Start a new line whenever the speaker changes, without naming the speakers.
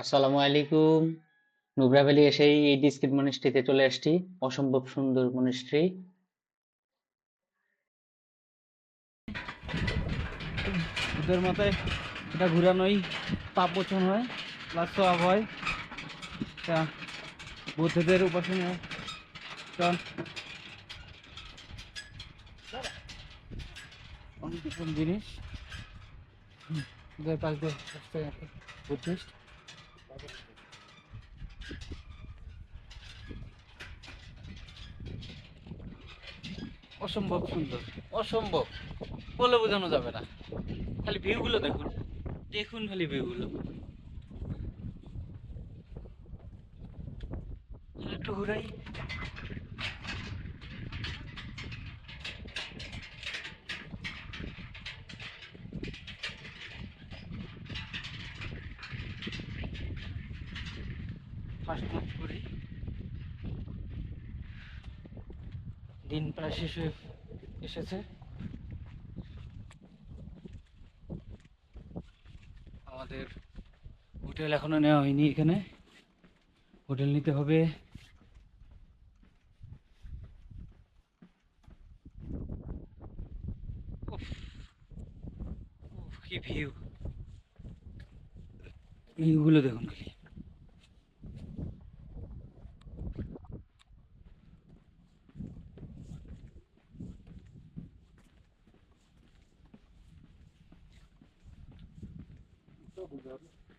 আসসালামু আলাইকুম। নুব্রা ভ্যালি এসেই এই ডিসক্রিট মনিস্ট্রিতে চলে আসছি। অসম্ভব সুন্দর মনিস্ট্রি
ওদের মাথায় এটা ঘুরানোই পাপ মোচন হয়, প্লাস সব হয়। তা বুদ্ধদের উপাসনা। অনেক জিনিস? বুদ্ধিস্ট। অসম্ভব সুন্দর। অসম্ভব। বলে বোঝানো যাবে না। খালি ভিউগুলো দেখুন। দেখুন খালি ভিউগুলো। একটু ঘুরাই। ফার্স্ট ক্লাস করি দিন প্রায় শেষ হয়ে এসেছে। আমাদের হোটেল এখনও নেওয়া হয়নি এখানে। হোটেল নিতে হবে। কি ভিউ। ভিউগুলো দেখুন খালি। Who's?